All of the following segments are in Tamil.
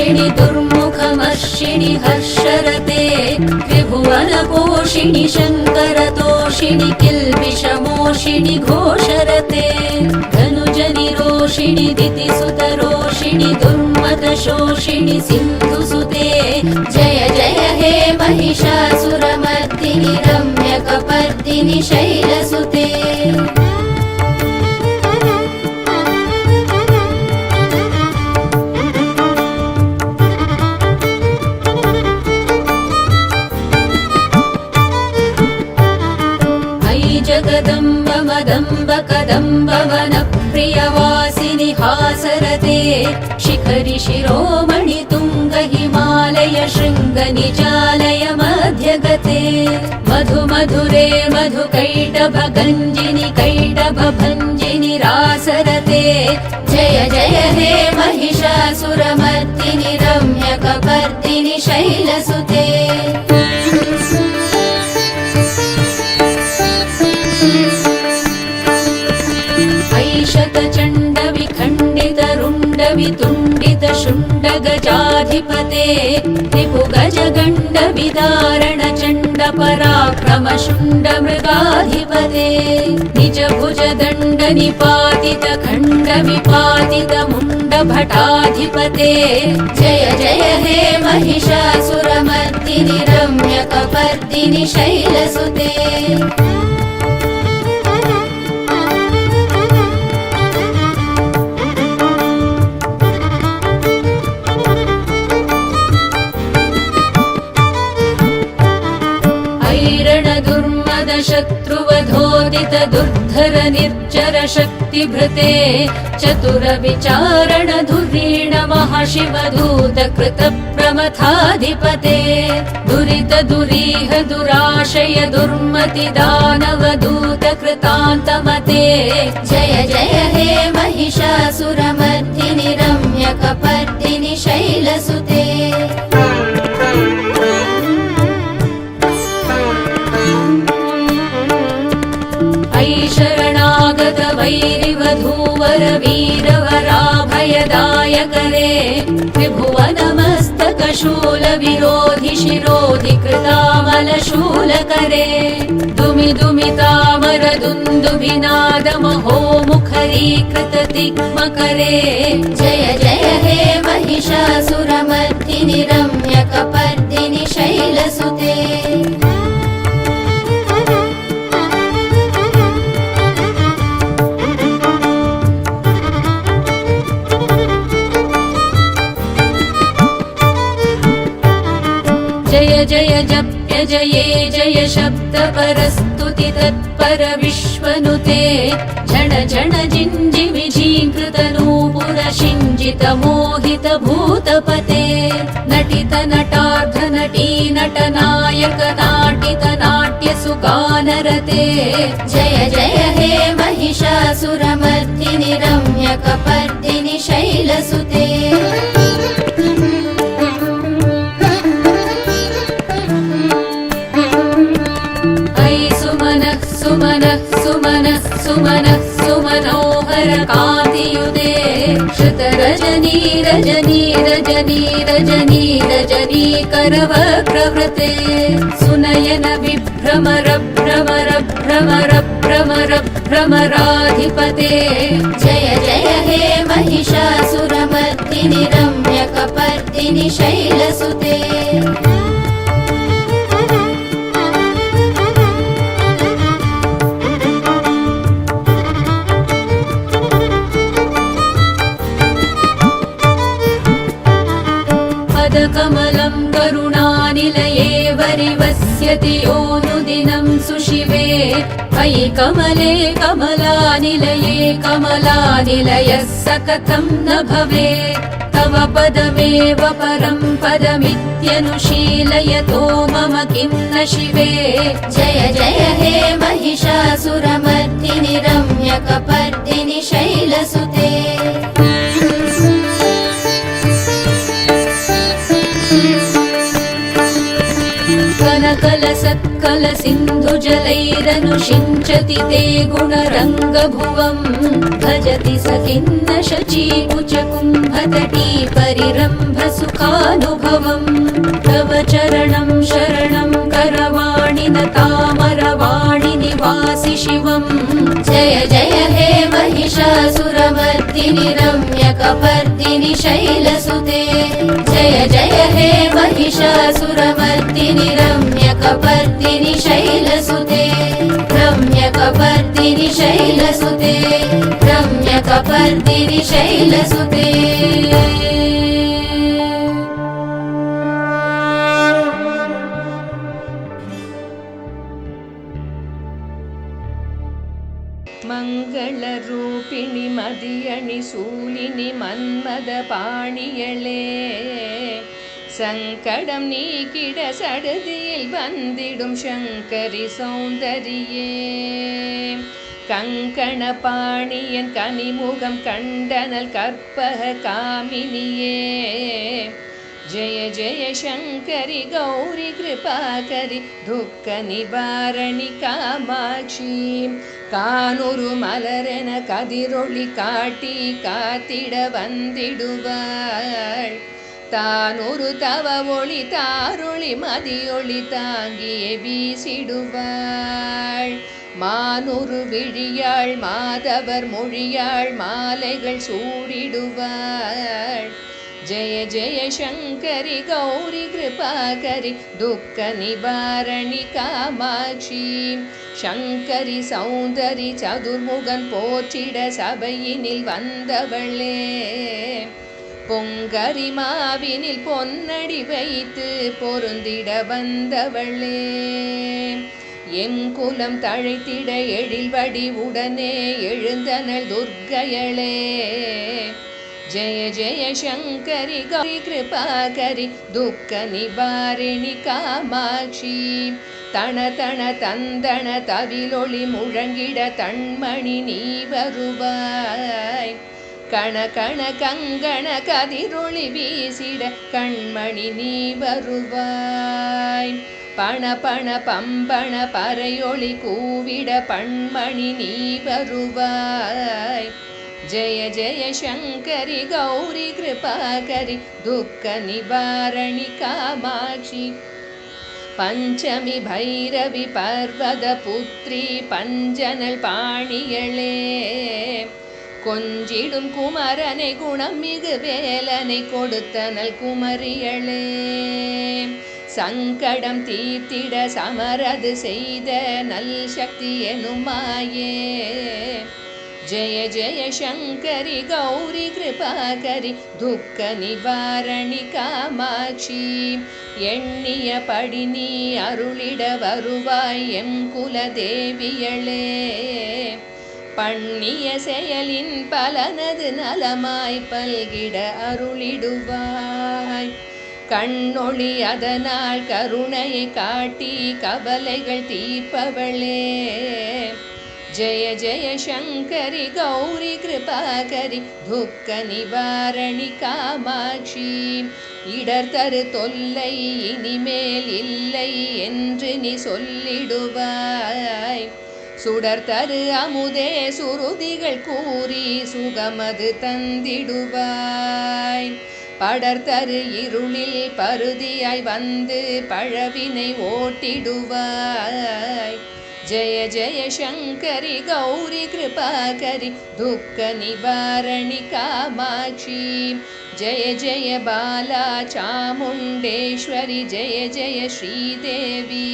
दुर्धरदर्शिणि दुर्मुखमर्षिणि हर्षरते त्रिभुवनपोषिणि शङ्करतोषिणि किल्बिषमोषिणि घोषरते धनुजनिरोषिणि दितिसुतरोषिणि दुर्मदशोषिणि सिन्धुसुते जय जय हे महिषासुरमर्दिनि रम्यकपर्दिनि शैलसुते शिखरि शिरोमणि तुङ्ग हिमालय शृङ्ग निजालय मध्यगते मधु मधुरे मधु कैटभ गञ्जिनि कैटभ भञ्जिनि रासरते जय जय हे महिषासुरमर्दिनि रम्यकपर्दिनि शैलसुते वितुण्डित शुण्ड गजाधिपते रिपु गज गण्ड विदारण चण्ड पराक्रम शुण्ड मृगाधिपते निज भुज दण्ड निपातित खण्ड विपातित मुण्ड भटाधिपते जय जय हे महिषासुरमर्दिनि रम्यकपर्दिनि शैलसुते शत्रुवधोदित दुर्धर निर्जर शक्तिभृते चतुर विचारण धुरीण महाशिव दूत कृत प्रमथाधिपते दुरित दुरीह दुराशय दुर्मति दानव दूत कृतान्तमते जय जय हे महिषासुरमर्दिनि परवीरवराभयदायकरे त्रिभुवनमस्तक शिरोधि कृतामल दुमि तामल दुन्दुभिनादमहोमुखरी जय जय हे महिषासुरमर्दिनि रम्यकपर्दिनि शैलसुते जय जप्य जये जय शब्द परस्तुति तत्पर विश्वनुते झण जिञ्जि विझीकृत नूपुर शिञ्जित मोहित भूतपते नटित नटार्ध नटी नट नायक नाटित नाट्य सुगानरते जय जय हे महिषासुरमर्दिनि रम्यकपर्दिनि शैलसुते श्रुतरजनी रजनी रजनी रजनी रजनी करवक्रवृते सुनयन विभ्रमर भ्रमर भ्रमर भ्रमर भ्रमराधिपते जय जय हे महिषासुरमर्दिनि रम्यकपर्दिनि शैलसुते वरिवस्यति योऽनुदिनं सुशिवे अयि कमले कमलानि कमलानिलये कमलानिलयः स कथं न भवेत् तव पदमेव परं पदमित्यनुशीलयतो मम किं न शिवे जय जय हे महिषासुरमर्दिनि रम्यकपर्दिनि शैलसुते कलकलसत्कल सिन्धुजलैरनुषिञ्चति ते गुणरङ्गभुवम् भजति स खिन्न शचीकुचकुम्भतटी परिरम्भ सुखानुभवम् तव चरणं शरणं करवाणि न तामरवाणि निवासि शिवम् जय जय हे महिषासुरमर्दिनि रम्यकपर्दिनि शैलसुते जय जय हे महिषासुरमर्दिनि रम्यकपर्दिनि शैलसुते रम्यकपर्दिनि शैलसुते रम्यकपर्दिनि शैलसुते சங்கடம் நீக்கிட சடுதியில் வந்திடும் சங்கரி சௌந்தரியே. கங்கண பாணியன் கனிமுகம் கண்டனல் கற்பக காமினியே. ஜய ஜய சங்கரி கௌரி கிருபாகரி துக்க நிவாரணி காமாட்சி. கானொரு மலரென கதிரொளி காட்டி காத்திட வந்திடுவாள். தான் ஒரு தவ ஒளி தாரொளி மதியொளி தாங்கியே வீசிடுவாள். மானொரு விழியாள் மாதவர் மொழியாள் மாலைகள் சூடிடுவாள். ஜெய ஜெய சங்கரி கௌரி கிருபாகரி துக்க நிவாரணி காமாட்சி. சங்கரி சௌந்தரி சதுர்முகன் போற்றிட சபையினில் வந்தவளே. பொங்கரிமாவினில் பொன்னடி வைத்து பொருந்திட வந்தவளே. எம் குலம் தழைத்திட எழில்வடி உடனே எழுந்தனள் துர்க்கையளே. ஜெய ஜெய சங்கரி கௌரி கிருபாகரி துக்க நிவாரணி காமாட்சி. தன தன தந்தன தவிலொளி முழங்கிட தன்மணி நீ வருவாய். கண கண கங்கண கதிரொளி வீசிட கண்மணி நீ வருவாய். பண பண பம்பண பறையொளி கூவிட பண்மணி நீ வருவாய். ஜய ஜய சங்கரி கௌரி கிருபாகரி துக்க நிவாரணி காமாட்சி. பஞ்சமி பைரவி பர்வத புத்ரி பஞ்சனல் பாணியளே. கொஞ்சிடும் குமரனை குணம் மிகு வேலனை கொடுத்தனல் குமரியளே. சங்கடம் தீர்த்திட சமரது செய்த நல் சக்தி எனுமாயே. ஜய ஜய சங்கரி கௌரி கிருபாகரி துக்க நிவாரணி காமாட்சி. எண்ணிய படி நீ அருளிட வருவாய் எம் குலதேவியளே. பண்ணிய செயலின் பலனது நலமாய் பல்கிட அருளிடுவாய். கண்ணொளி அதனால் கருணையை காட்டி கவலைகள் தீர்ப்பவளே. ஜய ஜய சங்கரி கௌரி கிருபாகரி துக்க நிவாரணி காமாட்சி. இடர் தரு தொல்லை இனிமேல் இல்லை என்று நீ சொல்லிடுவாய். சுடர் தரு அமுதே சுருதிகள் கூறி சுகமது தந்திடுவாய். படர்தரு இருளில் பருதியாய் வந்து பழவினை ஓட்டிடுவாய். ஜய ஜய சங்கரி கௌரி கிருபாகரி துக்க நிவாரணி காமாட்சி. ஜய ஜய பாலா சாமுண்டேஸ்வரி ஜய ஜய ஸ்ரீதேவி.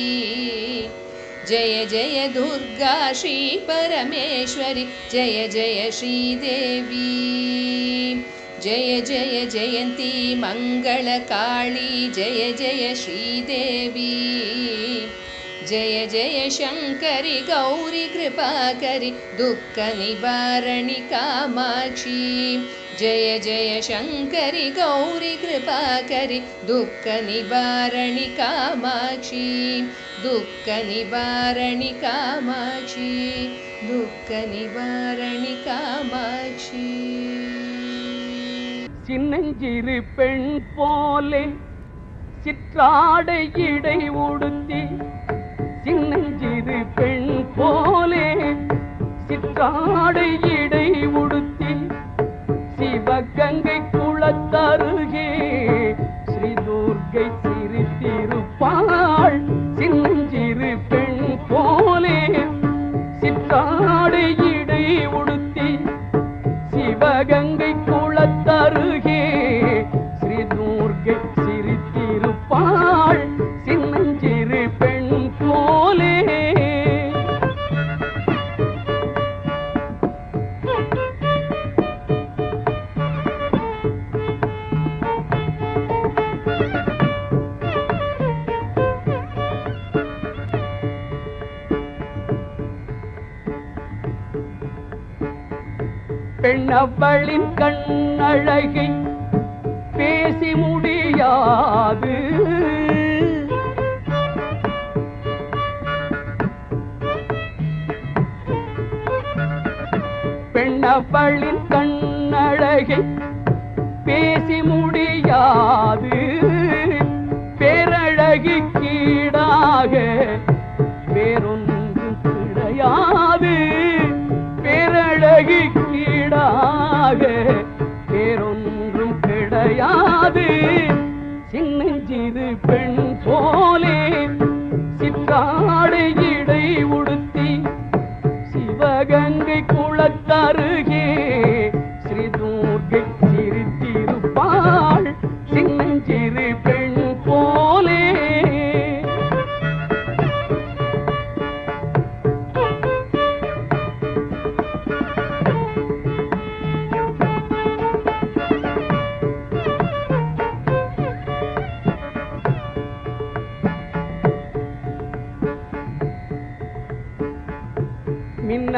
जय जय दुर्गा श्रीपरमेश्वरि जय जय श्रीदेवी जय जय जयन्ती मङ्गलकाळी जय जय श्रीदेवी जय जय शङ्करि गौरि कृपाकरि दुःखनिवारणि कामाक्षी। जय जय शङ्करि गौरि कृपाकरि दुःखनिवारणि कामाक्षी दुःखनिवारणि कामाक्षी दुःखनिवारणि कामाक्षी சின்னஞ்சிறு பெண் போலே சிற்றாடை இடை உடுத்தி சின்னஞ்சிறு பெண் போலே சிற்றாடை பெண்ணவளின் கண்ணழகை பேசி முடியாது. பெண்ணவளின் கண்ணழகை பேசி முடியாது.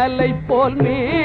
கடலை போல் மேனி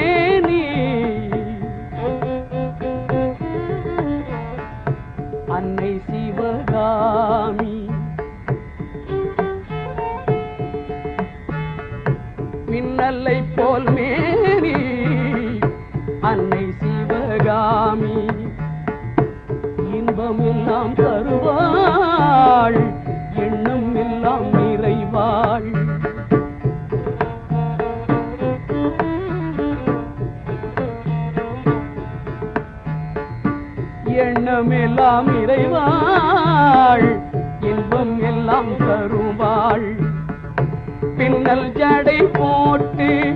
இன்பம் எல்லாம் இறைவாள். இன்பம் எல்லாம் தருவாள். பின்னல் ஜடை போட்டு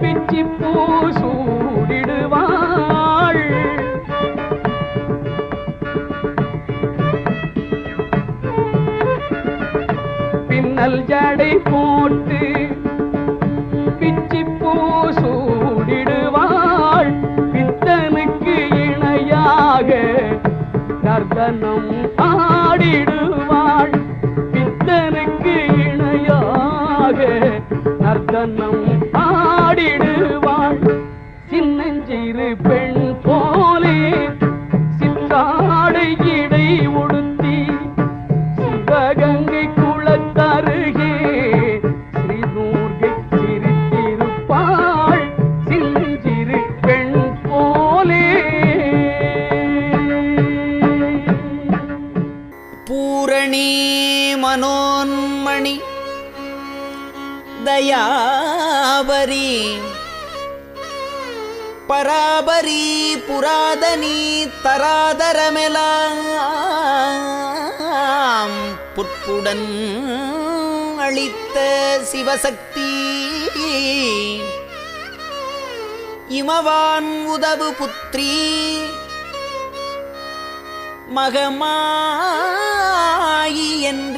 பிச்சி பூ சூடிடுவாள். பின்னல் ஜடை போட்டு நர்தனம் ஆடிடுவாள் பித்தனுக்கு இணையாக நர்த்தனம் ஆடிடுவாள் பராபரி புராதனி தராதரமெலாம் புட்புடன் அளித்த சிவசக்தி. இமவான் உதவு புத்திரி. மகமாயி என்ற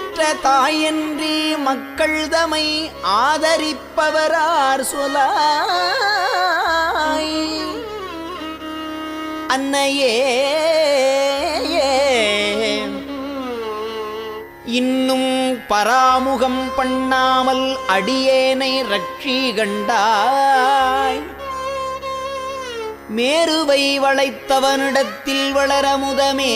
தாயன்றி மக்கள் தமை ஆதரிப்பவரார் சொலாய். அன்னையே இன்னும் பராமுகம் பண்ணாமல் அடியேனை ரட்சி கண்டாய். மேருவை வளைத்தவனிடத்தில் வளரமுதமே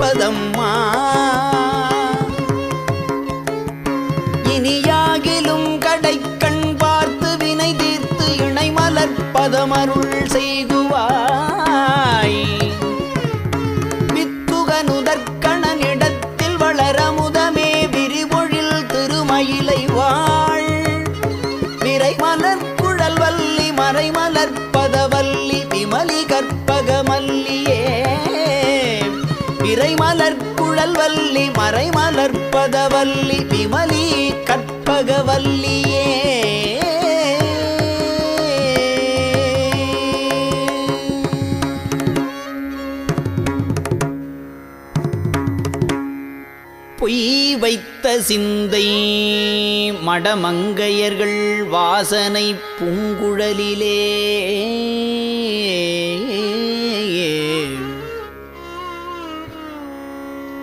பதம் மலர் குழல் வல்லி மறை மலர்ப்பதவல்லி விமலி கற்பகவல்லியே. பொய் வைத்த சிந்தை மடமங்கையர்கள் வாசனை பூங்குழலிலே.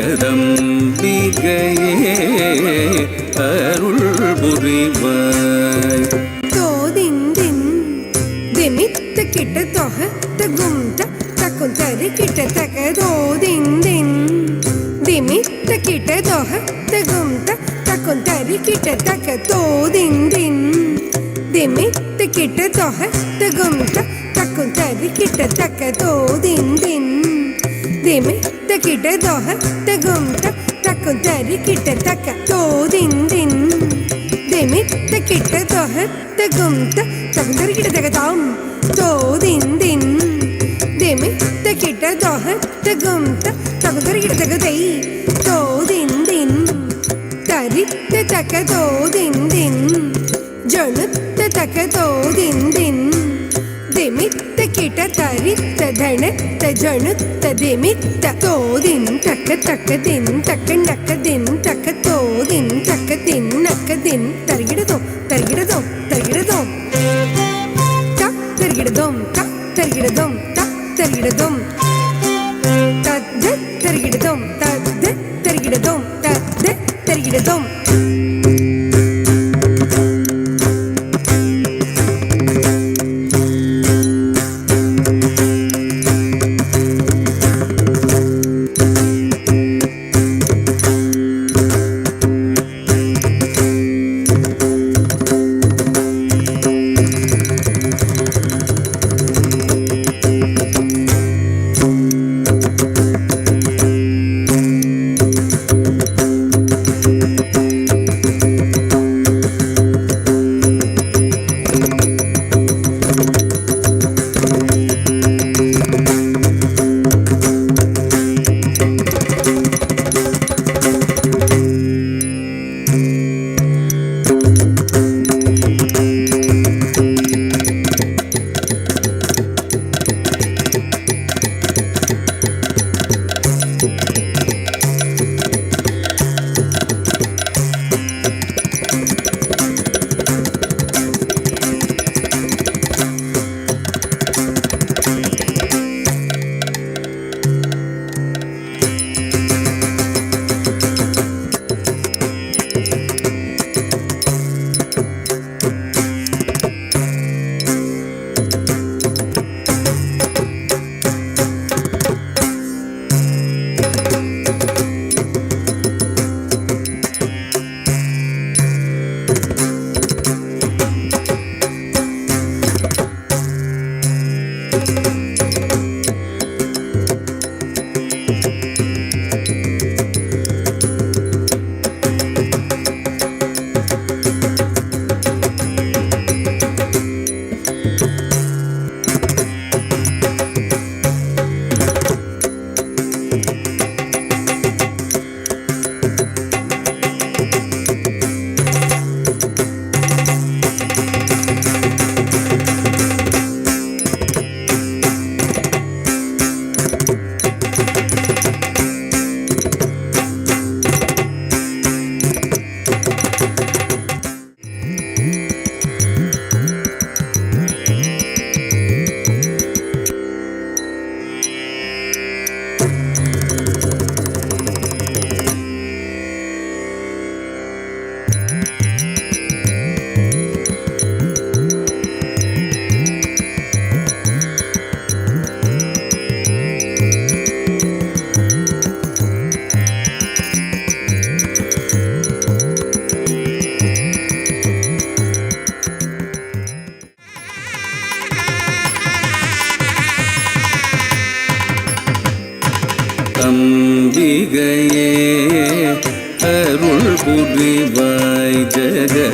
ஜெகதம்பிகையே அருள் புரிவாய் தோதிந்தின் திமித்த கிட்ட தொக தகும் தக்கும் தரு கிட்ட தக தோதிந்தின் திமித்த கிட்ட தொக தகும் தக்கும் தரு கிட்ட தக தோதிந்தின் திமித்த கிட்ட தொக தகும் தக்கும் தரு கிட்ட தக்க தோதிந்தின் திமித்த கிட்ட தொக தகும் தக்கும் தரு கிட்ட தக்க தோதிந்தின் திமித்த கிட்ட தொகத்த கும்த தகுந்தரி கிட்ட தகதாம் தோதிந்தின் திமித்த கிட்ட தொகத்த கும்த தகுந்தரி கிட்ட தகதை தோதிந்தின் தரித்த தக்க தோதிந்தின் ஜனுத்த தக்க தோதிந்தின் திமித்த கிட்ட தரித்த தனத்த ஜனுத்த திமித்த தோதின் தக்க தக்க தின் தக்க நக்க தின் தக்க தோதின் தக்க தின் நக்க தின். தருகிடதோ தருகிடதோ தருகிடதோ த தருகிடதோம் த தருகிடதோம் த தருகிடதோம்.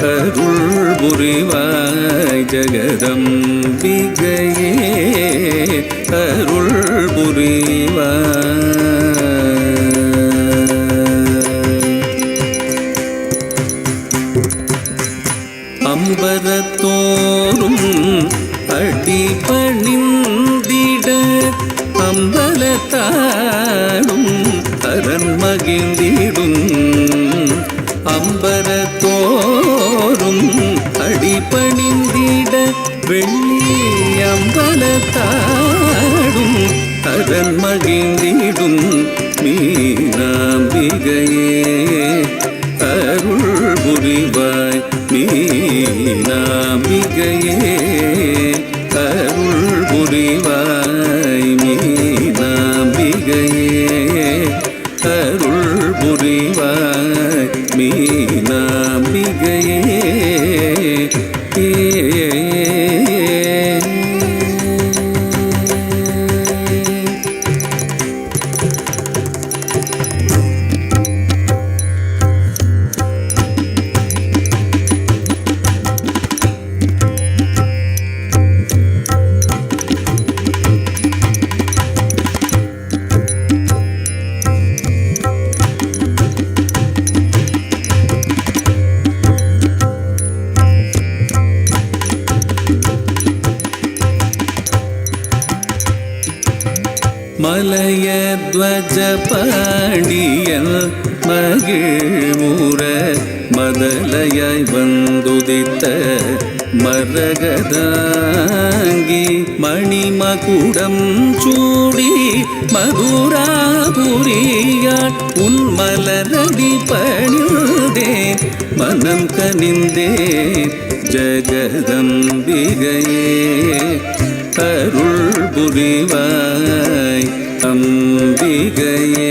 அருள் புரிவாய் ஜெகதம்பிகையே அருள் புரிவாய் அம்பரத்தோறும் அடிபணிந்திட வெள்ளி அம்பலத்தாடும் அரண் மகிழ்ந்திடும் மீனாம்பிகையே. அருள் புரிவாய் மீனாம்பிகையே. மலையத்வஜ பாண்டியல் மகிழ்முற மதலையாய் வந்துதித்த மரகதாங்கி மணிமகுடம் சூடி மதுராபுரியாட் உன்மலரடி பணிந்தே மனம் கனிந்தே ஜகதம்பிகையே அருள் புரிவாய். अम्बिगये